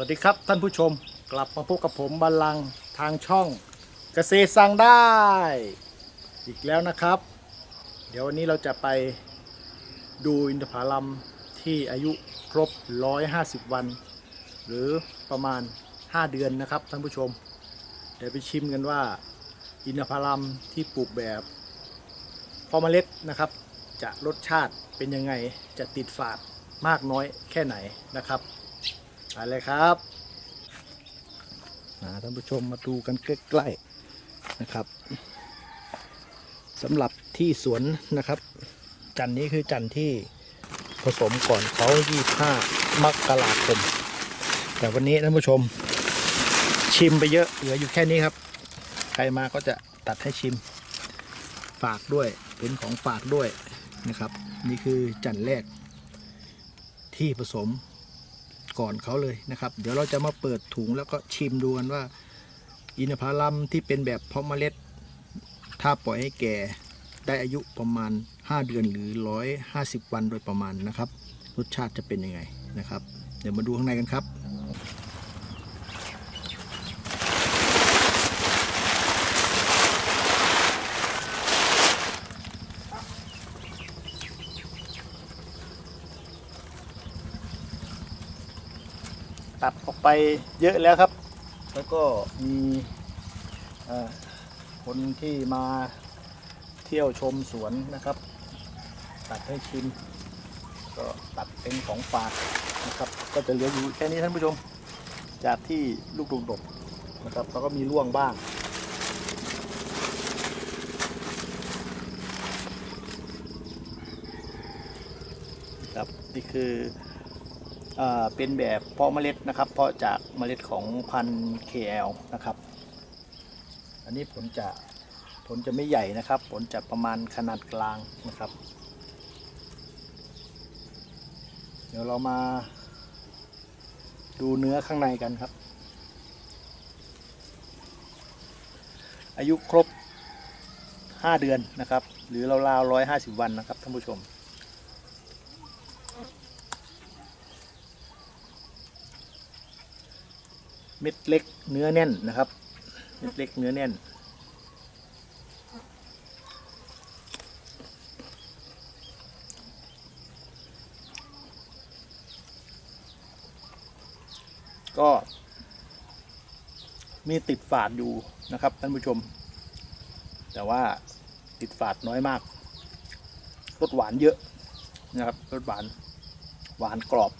สวัสดีครับท่านผู้ชมกลับมาพบกับผมบัลลังก์ทางช่องเกษตรสั่งได้ อีกแล้วนะครับ เดี๋ยววันนี้เราจะไปดูอินทผลัมที่อายุครบ 150 วัน หรือประมาณ 5 เดือนนะครับท่านผู้ชม เดี๋ยวไปชิมกันว่า อินทผลัมที่ปลูกแบบพอเมล็ดนะครับ จะรสชาติเป็นยังไงจะติดฝาดมากน้อยแค่ไหนนะครับ ไปเลยครับท่านผู้ชมมาดูกันใกล้ๆนะครับสำหรับที่สวนนะครับ จันนี้คือจันที่ผสมก่อนเขา25มกราคมแต่วันนี้ท่านผู้ชม ชิมไปเยอะเหลืออยู่แค่นี้ครับ ใครมาก็จะตัดให้ชิม ฝากด้วยเป็นของฝากด้วยนะครับ นี่คือจันแรกที่ผสม ก่อนเขาเลยนะครับ เดี๋ยวเราจะมาเปิดถุงแล้วก็ชิมดูกันว่า อินทผลัมที่เป็นแบบเพาะเมล็ด ถ้าปล่อยให้แก่ได้อายุประมาณ 5 เดือนหรือ 150 วันโดยประมาณนะครับ รสชาติจะเป็นยังไงนะครับ เดี๋ยวมาดูข้างในกันครับ ตัดออก ไปเยอะแล้วครับ แล้วก็มีเอ่อคนที่มาเที่ยวชมสวนนะครับ ตัดให้ชิม ก็ตัดเป็นของฝากนะครับ ก็จะเหลืออยู่แค่นี้ท่านผู้ชม จากที่ลูกดกๆนะครับแล้วก็มีร่วงบ้างครับนี่คืออ่า เป็นแบบเพาะเมล็ดนะครับเพาะจากเมล็ดของพันธุ์ KL นะครับ อันนี้ผลจะผลจะไม่ใหญ่นะครับ ผลจะประมาณขนาดกลางนะครับ เดี๋ยวเรามาดูเนื้อข้างในกันครับ อายุครบ 5 เดือนนะครับ หรือราวๆ150 วันนะครับท่านผู้ชม เม็ดเล็กเนื้อแน่นนะครับ เม็ดเล็กเนื้อแน่น ก็ มีติดฝาดอยู่นะครับท่านผู้ชม แต่ว่าติดฝาดน้อยมากรสหวานเยอะนะครับรสหวาน หวานกรอบ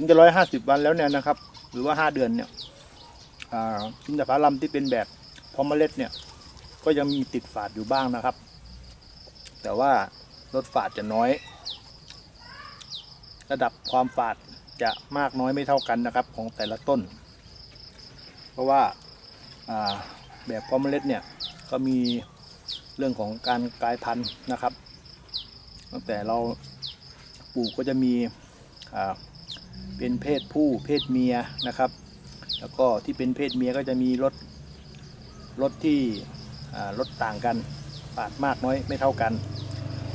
ถึงจะร้อยห้าสิบวันแล้วเนี่ยนะครับ หรือว่าห้าเดือนเนี่ยอินทผลัมที่เป็นแบบพอมเมล็ดเนี่ย ก็ยังมีติดฝาดอยู่บ้างนะครับ แต่ว่ารสฝาดจะน้อย ระดับความฝาดจะมากน้อยไม่เท่ากันนะครับ ของแต่ละต้น เพราะว่าาแบบพอมเมล็ดเนี่ยก็มีเรื่องของการกลายพันธุ์นะครับตั้งแต่เราปลูกก็จะมีอ่า เป็นเพศผู้เพศเมียนะครับ แล้วก็ที่เป็นเพศเมียก็จะมีรสรสที่รสต่างกันปาดมากน้อยไม่เท่ากัน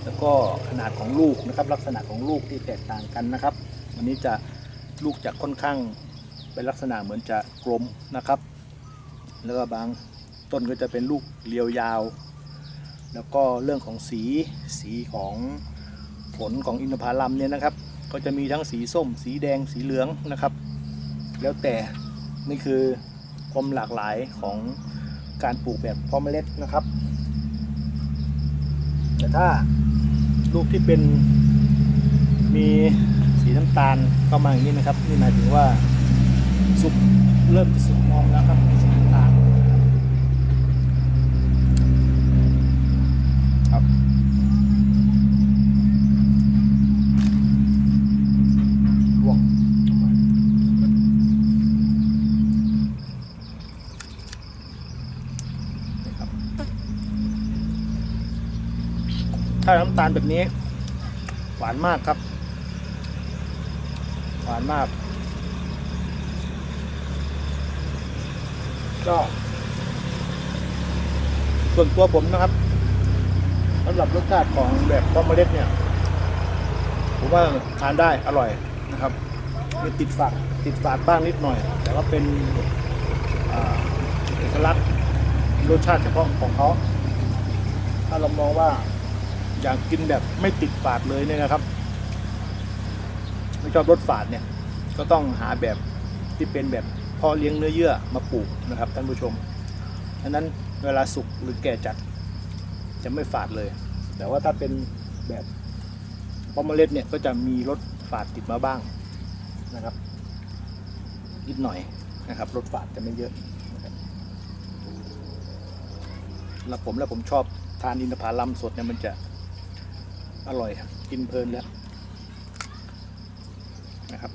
แล้วก็ขนาดของลูกนะครับ ลักษณะของลูกที่แตกต่างกันนะครับวันนี้จะลูกจะค่อนข้างเป็นลักษณะเหมือนจะกลมนะครับ แล้วก็บางต้นก็จะเป็นลูกเรียวยาว แล้วก็เรื่องของสีสีของผลของอินทผลัมเนี่ยนะครับ ก็จะมีทั้งสีส้ม สีแดงสีเหลืองนะครับ แล้วแต่นี่คือความหลากหลายของการปลูกแบบเพาะเมล็ดนะครับ แต่ถ้าลูกที่เป็นมีสีน้ำตาลเข้ามาอย่างนี้นะครับ นี่หมายถึงว่าสุกเริ่มจะสุกงอมแล้วครับสีน้ำตาลครับ ร่วงนี่ครับถ้าน้ำตาลแบบนี้ หวานมากครับ หวานมาก ก็ ส่วนตัวผมนะครับสำหรับรสชาติของแบบพอมเมล็ดเนี่ย ผมว่าทานได้อร่อยนะครับมีติดฝาดติดฝาดบ้างนิดหน่อย แต่ว่าเป็นเอกลักษณ์รสชาติเฉพาะของเขา ถ้าเรามองว่า อยากกินแบบไม่ติดฝาดเลยเนี่ยนะครับ ไม่ชอบรสฝาดเนี่ย ก็ต้องหาแบบที่เป็นแบบพาะเลี้ยงเนื้อเยื่อมาปลูกนะครับท่านผู้ชมดังนั้นเวลาสุกหรือแก่จัดจะไม่ฝาดเลย แต่ว่าถ้าเป็นแบบพาะเมล็ดเนี่ยก็จะมีรสฝาดติดมาบ้างนะครับนิดหน่อยนะครับรสฝาดจะไม่เยอะนะครับแล้วผมแล้วผมชอบทานอินทผลัมสดเนี่ยมันจะ อร่อยกินเพลินแล้วนะครับ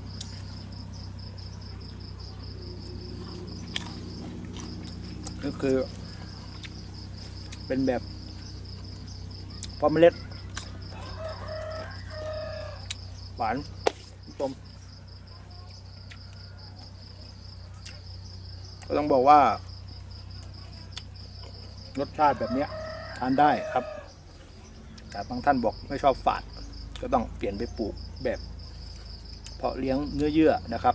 ก็คือ เป็นแบบพอมเมล็ด หวานต้มก็ต้องบอกว่า รสชาติแบบเนี้ยทานได้ครับ แต่บางท่านบอกไม่ชอบฝาด ก็ต้องเปลี่ยนไปปลูกแบบเพาะเลี้ยงเนื้อเยื่อนะครับ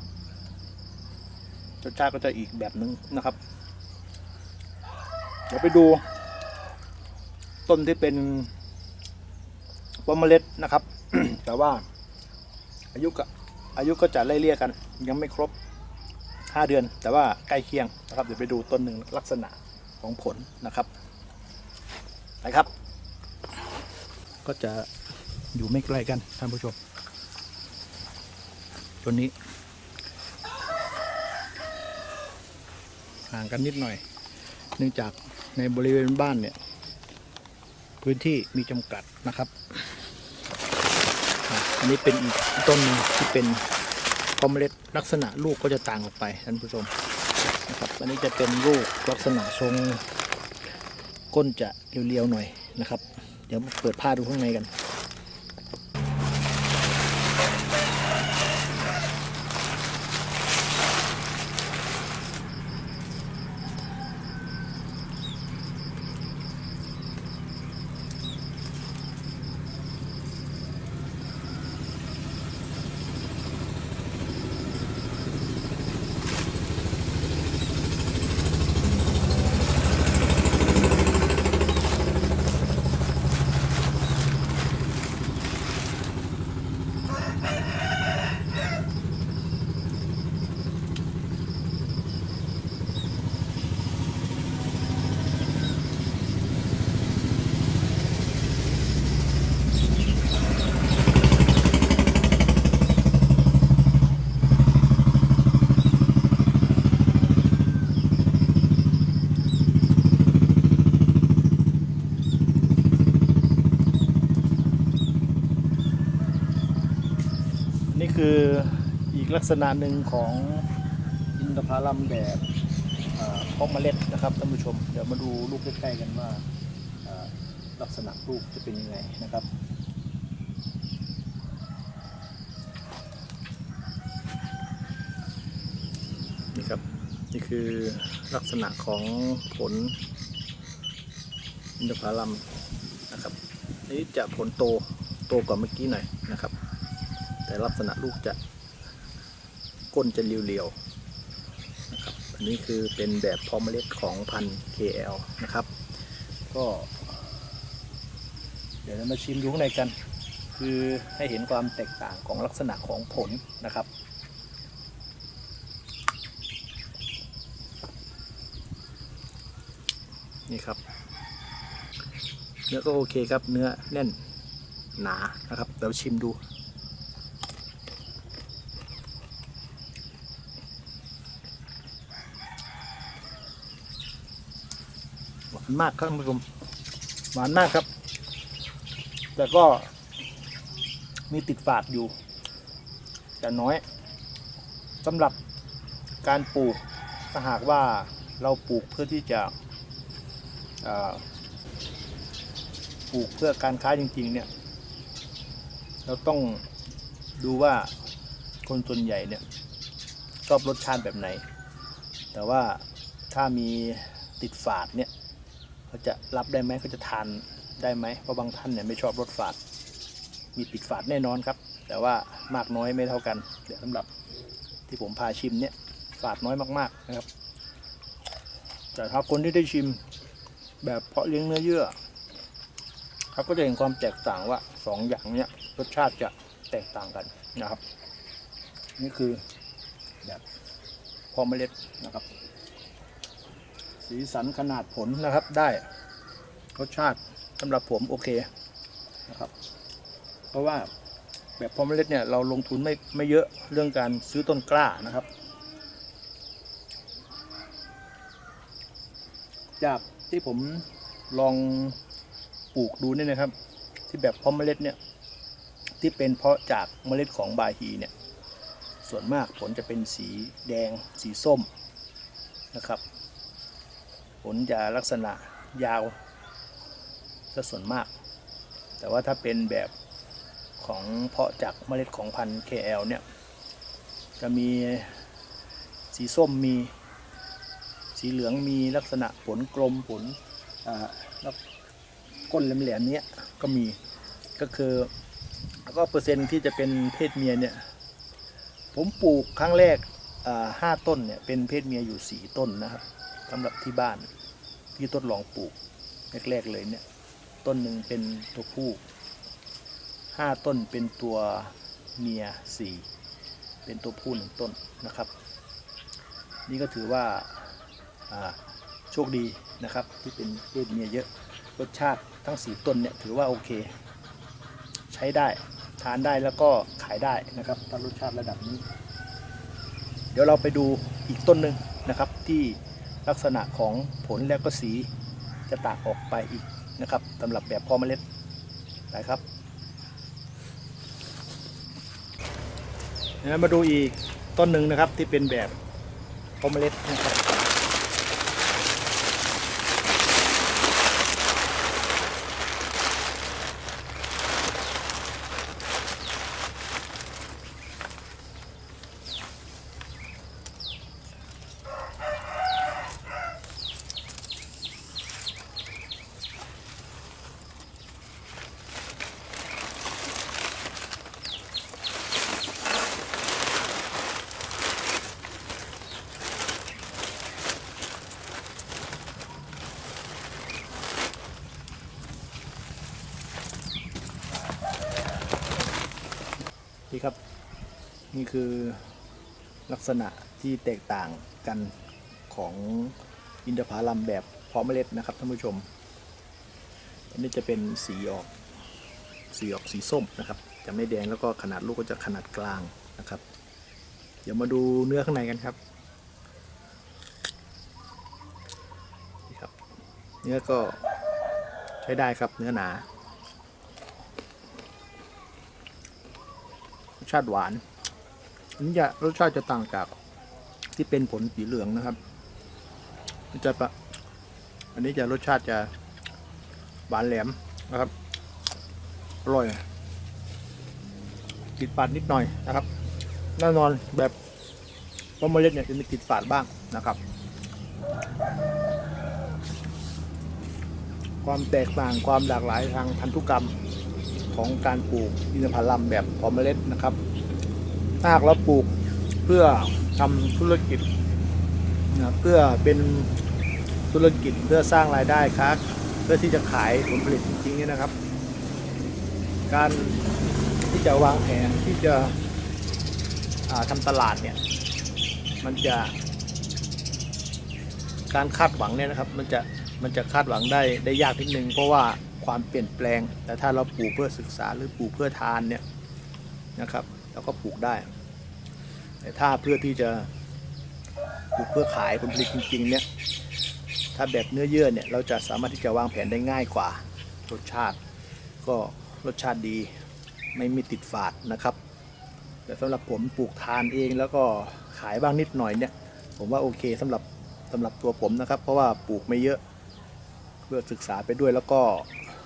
รสชาติก็จะอีกแบบนึงนะครับ เดี๋ยวไปดู ต้นที่เป็นปมเมล็ดนะครับ แต่ว่า อายุก็อายุก็จะไล่เลี่ยกัน ยังไม่ครบ 5 เดือน แต่ว่าใกล้เคียงนะครับ เดี๋ยวไปดูต้นหนึ่งลักษณะของผลนะครับไปครับ ก็จะอยู่ไม่ไกลกันท่านผู้ชมต้นนี้ ห่างกันนิดหน่อย เนื่องจากในบริเวณบ้านเนี่ย พื้นที่มีจำกัดนะครับ อันนี้เป็นอีกต้นนึงที่เป็นพอมเมล็ดลักษณะลูกก็จะต่างออกไปท่านผู้ชมนะครับอันนี้จะเป็นลูกลักษณะทรงก้นจะเรียวๆหน่อยนะครับ เดี๋ยวเปิดผ้าดูข้างในกัน คืออีกลักษณะหนึ่งของอินทผลัมแบบเพาะเมล็ดนะครับท่านผู้ชม เดี๋ยวมาดูลูกใกล้ๆกันว่าลักษณะลูกจะเป็นยังไงนะครับนี่ครับนี่คือลักษณะของผลอินทผลัมนะครับนนี้จะผลโตโตกว่าเมื่อกี้หน่อยนะครับ แต่ลักษณะลูกจะก้นจะเรียวๆนะครับอันนี้คือเป็นแบบพอมเมล็ดของพันธุ์ KL นะครับ ก็ เดี๋ยวเรามาชิมดูข้างในกัน คือให้เห็นความแตกต่างของลักษณะของผลนะครับนี่ครับ เนื้อก็โอเคครับ เนื้อแน่นหนานะครับ เดี๋ยวชิมดู หวาน มากครับท่านผู้ชมหวานมากครับ แต่ก็มีติดฝาดอยู่ แต่น้อยสำหรับการปลูกถ้าหากว่าเราปลูกเพื่อที่จะปลูกเพื่อการค้าจริง ๆ เนี่ย เราต้องดูว่าคนส่วนใหญ่เนี่ยชอบรสชาติแบบไหน แต่ว่าถ้ามีติดฝาดเนี่ย เขาจะรับได้ไหมเขาจะทานได้ไหมเพราะบางท่านเนี่ยไม่ชอบรสฝาด มีติดฝาดแน่นอนครับ แต่ว่ามากน้อยไม่เท่ากัน เดี๋ยวสำหรับที่ผมพาชิมเนี่ยฝาดน้อยมากๆนะครับแต่ถ้าคนที่ได้ชิมแบบเพาะเลี้ยงเนื้อเยื่อเขาก็จะเห็นความแตกต่างว่าสองอย่างเนี้ยรสชาติจะแตกต่างกันนะครับ นี่คือแบบพอเมล็ดนะครับ สีสันขนาดผลนะครับได้รสชาติสำหรับผมโอเคนะครับ เพราะว่าแบบพอเมล็ดเนี่ยเราลงทุนไม่ไม่เยอะเรื่องการซื้อต้นกล้านะครับ จากที่ผมลองปลูกดูเนี่ยนะครับ ที่แบบพาะเมล็ดเนี่ยที่เป็นเพราะจากเมล็ดของบาฮีเนี่ยส่วนมากผลจะเป็นสีแดงสีส้มนะครับ ลจะลักษณะยาวซะส่วนมาก แต่ว่าถ้าเป็นแบบของเพาะจากเมล็ดของพันธุ์ KL เนี่ย จะมีสีส้มมีสีเหลืองมีลักษณะผลกลมผลแล้วก้นแหลมๆเนี้ยก็มีก็คือแล้วก็เปอร์เซ็นต์ที่จะเป็นเพศเมียเนี่ย ผมปลูกครั้งแรกห้าต้นเนี่ย เป็นเพศเมียอยู่สี่ต้นนะครับ สำหรับที่บ้านที่ทดลองปลูกแรกๆเลยเนี่ย ต้นหนึ่งเป็นตัวผู้ห้าต้นเป็นตัวเมียสี่เป็นตัวผู้หนึ่งต้นนะครับ นี่ก็ถือว่าโชคดีนะครับที่เป็นเพศเมียเยอะรสชาติทั้งสีต้นเนี่ยถือว่าโอเค ใช้ได้ทานได้แล้วก็ขายได้นะครับถ้ารสชาติระดับนี้ เดี๋ยวเราไปดูอีกต้นหนึ่งนะครับที่ ลักษณะของผลแล้วก็สีจะต่างออกไปอีกนะครับสำหรับแบบพอเมล็ดไปครับเดี๋ยวมาดูอีกต้นหนึ่งนะครับที่เป็นแบบพอเมล็ดนะครับ นี่ครับ นี่คือลักษณะที่แตกต่างกันของอินทผลัมแบบเพาะเมล็ดนะครับท่านผู้ชม อันนี้จะเป็นสีออกสีออกสีส้มนะครับ จะไม่แดงแล้วก็ขนาดลูกก็จะขนาดกลางนะครับ เดี๋ยวมาดูเนื้อข้างในกันครับนี่ครับ เนื้อก็ใช้ได้ครับเนื้อหนา สชาติหวานอันนี้จะรสชาติจะต่างจากที่เป็นผลสีเหลืองนะครับจะปะอันนี้จะรสชาติจะหวานแหลมนะครับอร่อยติดฝาดนิดหน่อยนะครับแน่นอนแบบพอมเมล็ดเนี่ยจะมีติดฝาดบ้างนะครับ ความแตกต่างความหลากหลายทางพันธุกรรม ของการปลูกอินทผลัมแบบพอเมล็ดนะครับถ้าหากเราปลูกเพื่อทำธุรกิจนะเพื่อเป็นธุรกิจเพื่อสร้างรายได้ครับเพื่อที่จะขายผลผลิตจริงๆเนี่ยนะครับ การที่จะวางแผนที่จะอ่าทำตลาดเนี่ยมันจะการคาดหวังเนี่ยนะครับมันจะมันจะคาดหวังได้ได้ยากนิดนึงเพราะว่า ความเปลี่ยนแปลง แต่ถ้าเราปลูกเพื่อศึกษาหรือปลูกเพื่อทานเนี่ยนะครับเราก็ปลูกได้ แต่ถ้าเพื่อที่จะปลูกเพื่อขายผลผลิตจริงๆเนี่ยถ้าแบบเนื้อเยื่อเนี่ยเราจะสามารถที่จะวางแผนได้ง่ายกว่า รสชาติก็รสชาติดีไม่มีติดฝาดนะครับแต่สำหรับผมปลูกทานเองแล้วก็ขายบ้างนิดหน่อยเนี่ย ผมว่าโอเคสำหรับสำหรับตัวผมนะครับ เพราะว่าปลูกไม่เยอะ เพื่อศึกษาไปด้วยแล้วก็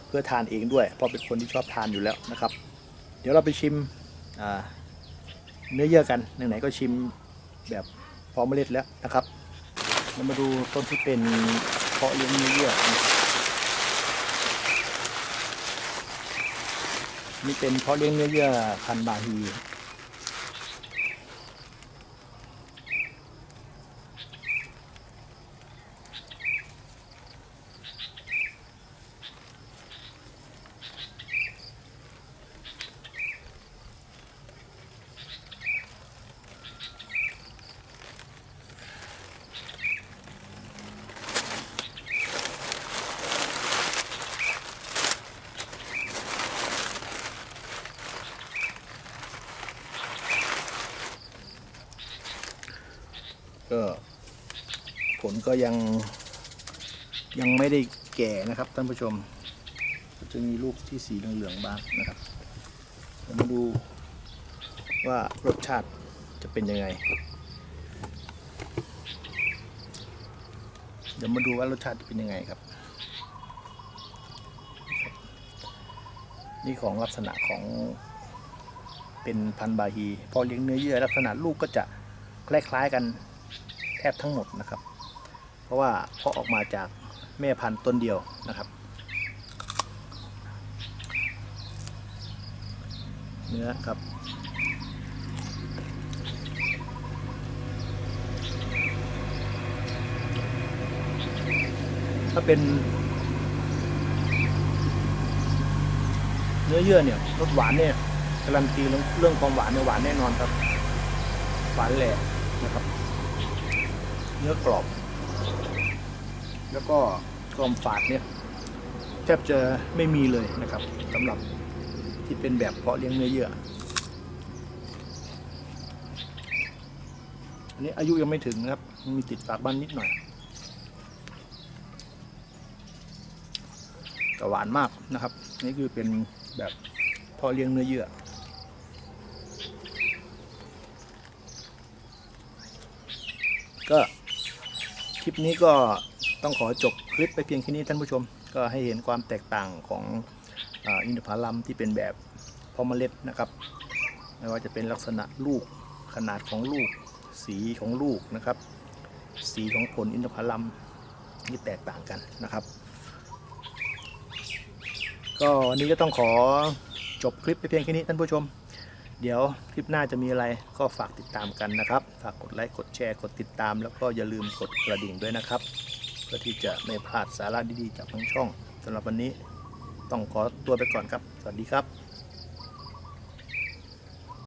เพื่อทานเองด้วย เพราะเป็นคนที่ชอบทานอยู่แล้วนะครับ เดี๋ยวเราไปชิมเนื้อเยื่อกันไหนๆก็ชิมแบบพร้อมเมล็ดแล้วนะครับเรามาดูต้นที่เป็นเพาะเลี้ยงเนื้อเยื่อนี่เป็นเพาะเลี้ยงเนื้อเยื่อพันบาฮี ก็ผลก็ยังยังไม่ได้แก่นะครับท่านผู้ชม จะมีลูกที่สีเหลืองๆบ้างนะครับเรามาดูว่ารสชาติจะเป็นยังไง เดี๋ยวมาดูว่ารสชาติจะเป็นยังไงครับ นี่ของลักษณะของเป็นพันธุ์บาฮี พอเลี้ยงเนื้อเยื่อลักษณะลูกก็จะคล้ายๆกัน แทบทั้งหมดนะครับ เพราะว่าเพาะออกมาจากแม่พันธุ์ต้นเดียวนะครับ เนื้อครับถ้าเป็นเนื้อเยื่อเนี่ยรสหวานเนี่ยการันตีเรื่องความหวานเนี่ยหวานแน่นอนครับ หวานแหละนะครับ เนื้อกรอบ แล้วก็ความฝาดเนี่ยแทบจะไม่มีเลยนะครับสำหรับที่เป็นแบบเพาะเลี้ยงเนื้อเยื่ออันนี้อายุยังไม่ถึงนะครับ มีติดปาบ้านนิดหน่อยแต่หวานมากนะครับ นี่คือเป็นแบบเพาะเลี้ยงเนื้อเยื่อก็ คลิปนี้ก็ต้องขอจบคลิปไปเพียงแค่นี้ท่านผู้ชม ก็ให้เห็นความแตกต่างของอินทผลัมที่เป็นแบบพาะเมล็ดนะครับไม่ว่าจะเป็นลักษณะลูกขนาดของลูก สีของลูกนะครับ สีของผลอินทผลัมที่แตกต่างกันนะครับ ก็วันนี้ก็ต้องขอจบคลิปไปเพียงแค่นี้ท่านผู้ชม เดี๋ยวคลิปหน้าจะมีอะไรก็ฝากติดตามกันนะครับ ฝากกดไลค์กดแชร์กดติดตาม แล้วก็อย่าลืมกดกระดิ่งด้วยนะครับ เพื่อที่จะไม่พลาดสาระดีๆจากทั้งช่องสำหรับวันนี้ต้องขอตัวไปก่อนครับ สวัสดีครับ